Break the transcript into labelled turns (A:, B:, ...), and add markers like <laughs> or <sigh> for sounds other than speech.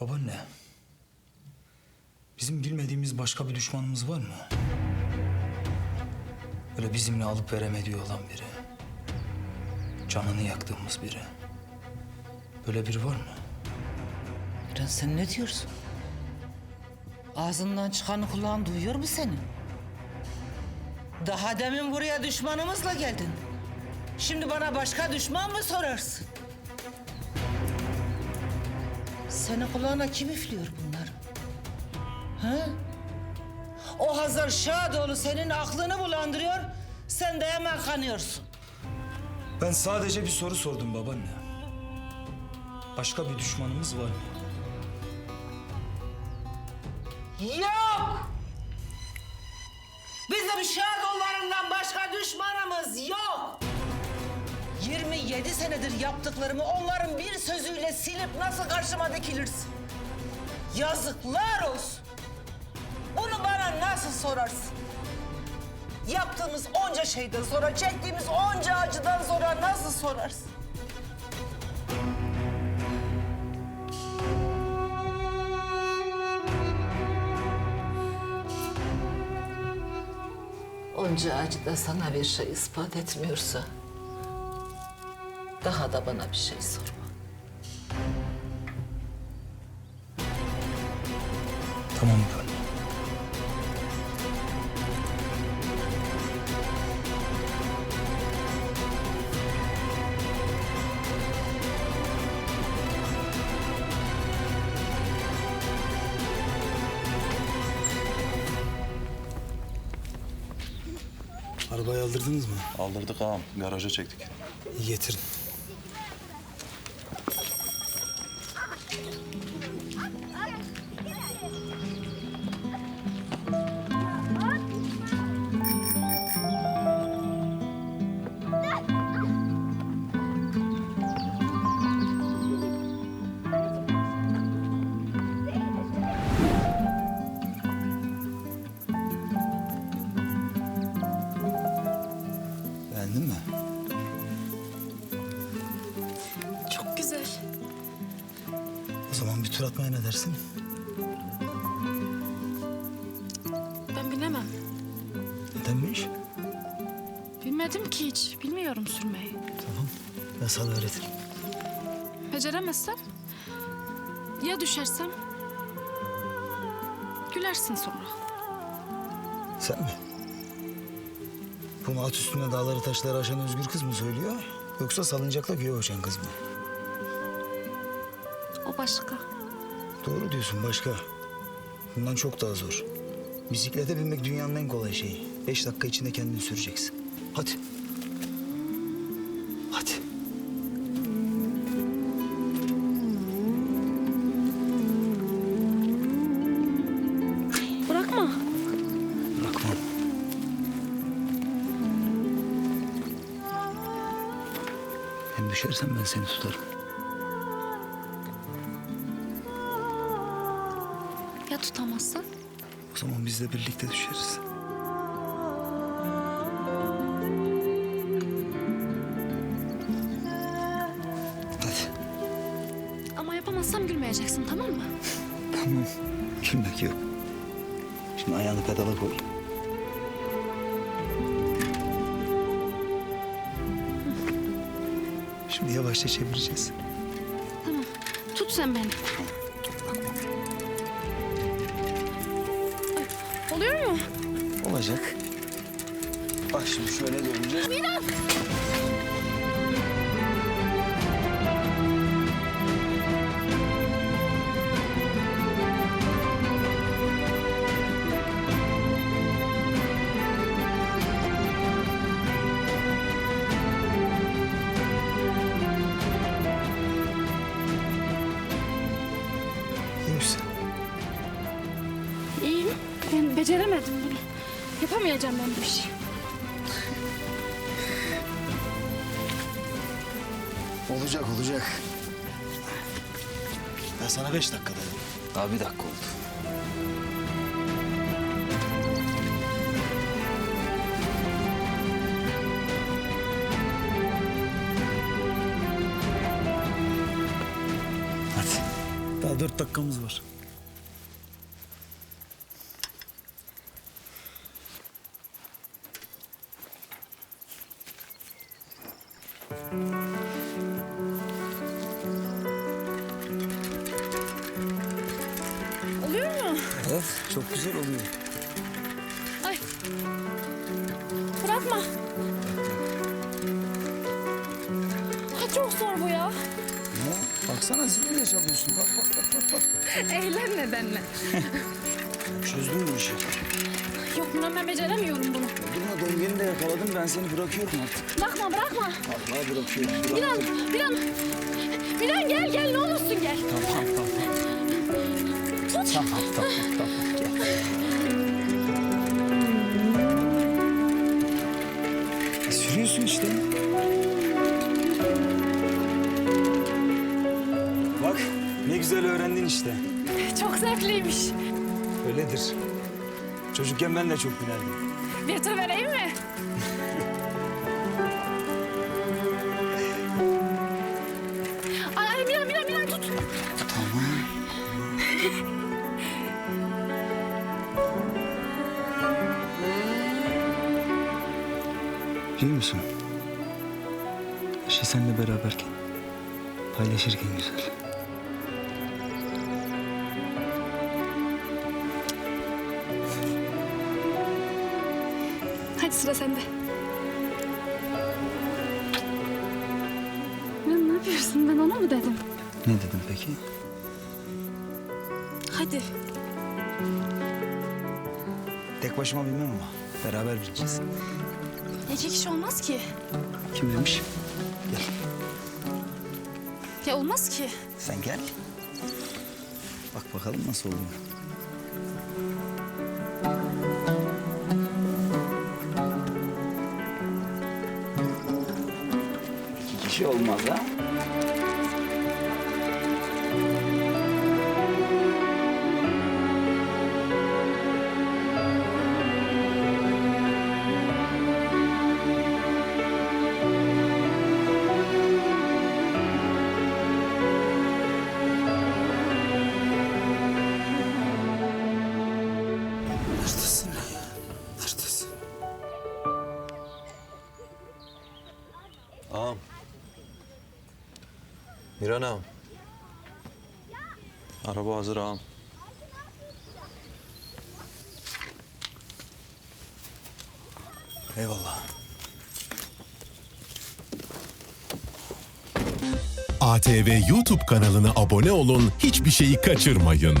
A: Babaanne. Bizim bilmediğimiz başka bir düşmanımız var mı? Öyle bizimle alıp veremediği olan biri. Canını yaktığımız biri. Böyle biri var mı?
B: Miran sen ne diyorsun? Ağzından çıkanı kulağın duyuyor mu senin? Daha demin buraya düşmanımızla geldin. Şimdi bana başka düşman mı sorarsın? Senin kulağına kim üflüyor bunları? Ha? O Hazar Şadoğlu senin aklını bulandırıyor, sen de hemen kanıyorsun.
A: Ben sadece bir soru sordum babaanne. Başka bir düşmanımız var mı?
B: Yok! Bizim Şadoğullarından başka düşmanımız yok! 27 senedir yaptıklarımı onların bir sözüyle silip nasıl karşıma dikilirsin? Yazıklar olsun! Bunu bana nasıl sorarsın? Yaptığımız onca şeyden sonra, çektiğimiz onca acıdan sonra nasıl sorarsın? Onca acı da sana bir şey ispat etmiyorsa... ...daha da bana bir şey sorma.
A: Tamam babaanne.
C: Arabayı aldırdınız mı?
D: Aldırdık ağam. Garaja çektik.
C: İyi getirin. Beğendin mi?
E: Çok güzel.
C: O zaman bir tur atmaya ne dersin?
E: Ben binemem.
C: Nedenmiş?
E: Bilmedim ki hiç. Bilmiyorum sürmeyi.
C: Tamam. Ben sana öğretirim.
E: Beceremezsem ya düşersem gülersin sonra.
C: Sen mi? Bunu at üstüne dağları taşları aşan özgür kız mı söylüyor? Yoksa salıncakla göğe uçan kız mı?
E: O başka.
C: Doğru diyorsun başka. Bundan çok daha zor. Bisiklete binmek dünyanın en kolay şeyi. Beş dakika içinde kendini süreceksin. Hadi. Hadi.
E: Bırakma.
C: Bırakmam. Hem düşersen ben seni tutarım.
E: Ya tutamazsan?
C: O zaman biz de birlikte düşeriz. Hadi.
E: Ama yapamazsam gülmeyeceksin tamam mı? <laughs>
C: Tamam. Gülmek yok. Şimdi ayağını pedala koy. Şimdi yavaşça çevireceğiz.
E: Tamam. Tut sen beni. Ay, Oluyor mu?
C: Olacak. Bak şimdi şöyle dönünce... İyi
E: beceremedim bunu. Yapamayacağım ben bu işi.
C: Olacak olacak. Ben sana beş dakika dedim. Daha bir dakika oldu. Hadi. Daha Daha dört dakikamız var.
E: Oluyor mu?
C: Evet, çok güzel oluyor.
E: Ay. Bırakma. Ha, çok zor bu ya.
C: Ne? Baksana zilini çalıyorsun. Bak bak bak bak. bak.
E: Eğlenme benimle.
C: Çözdün mü işi?
E: Yok Miran ben beceremiyorum bunu.
C: Durma dengeni de yakaladım. Ben seni bırakıyorum artık.
E: Bırakma bırakma.
C: Allah bırakıyorum.
E: Miran, Miran. Miran gel gel ne olursun gel.
C: Tamam tamam.
E: Tut.
C: Tamam tamam tamam. Gel. E, sürüyorsun işte. Bak ne güzel öğrendin işte.
E: Çok zevkliymiş.
C: Öyledir. Çocukken ben de çok binerdim.
E: Bir tur vereyim mi? Ay, Miran Miran Miran tut.
C: Biliyor musun? Her şey seninle beraberken, paylaşırken güzel.
E: Hadi sıra sende. Miran ne yapıyorsun? Ben ona mı dedim?
C: Ne dedim peki?
E: Hadi.
C: Tek başıma bilmem ama beraber bileceğiz.
E: İki kişi olmaz ki.
C: Kim demiş? Gel.
E: Ya olmaz ki.
C: Sen gel. Bak bakalım nasıl oluyor. Kişi olmaz ha?
D: Miran ağam. Araba hazır ağam.
C: Eyvallah.
F: ATV YouTube kanalına abone olun, hiçbir şeyi kaçırmayın.